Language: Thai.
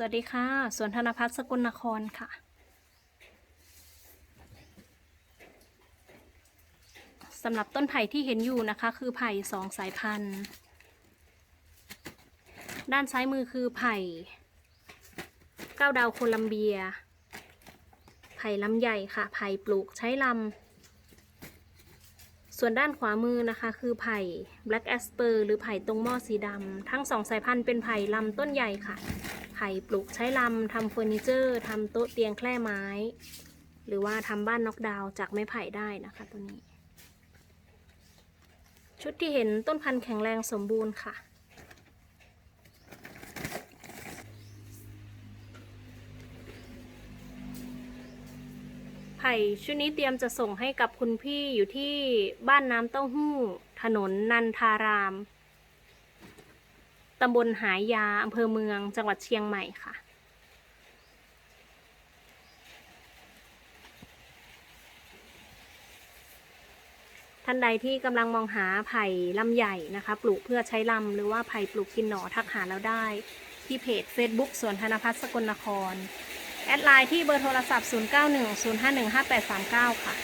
สวัสดีค่ะ สวนธนพัฒน์สกลนครค่ะ สำหรับต้นไผ่ที่เห็นอยู่นะคะ คือไผ่สองสายพันธุ์ ด้านซ้ายมือคือไผ่เก้าดาวโคลัมเบีย ไผ่ลำใหญ่ค่ะ ไผ่ปลูกใช้ลำ ส่วนด้านขวามือนะคะคือไผ่ Black Asper หรือไผ่ตรงหม้อสีดำ ทั้งสองสายพันธุ์เป็นไผ่ลำต้นใหญ่ค่ะ ไผ่ปลูกใช้ลำทำเฟอร์นิเจอร์ทำโต๊ะเตียงแคร่ไม้ หรือว่าทำบ้านน็อกดาวจากไม้ไผ่ได้นะคะตัวนี้ ชุดที่เห็นต้นพันธุ์แข็งแรงสมบูรณ์ค่ะ ไผ่ชุดนี้เตรียมจะส่งให้กับคุณพี่อยู่ที่บ้านน้ำเต้าหู้ ถนนนันทาราม ตำบลหายาอำเภอเมืองจังหวัดเชียงใหม่ค่ะ ท่านใดที่กำลังมองหาไผ่ลำใหญ่นะคะ ปลูกเพื่อใช้ลำหรือว่าไผ่ปลูกกินหนอทักหาแล้วได้ ที่เพจ Facebook สวนธนพัฒน์สกลนคร แอดไลน์ที่เบอร์โทรศัพท์ 0910515839 ค่ะ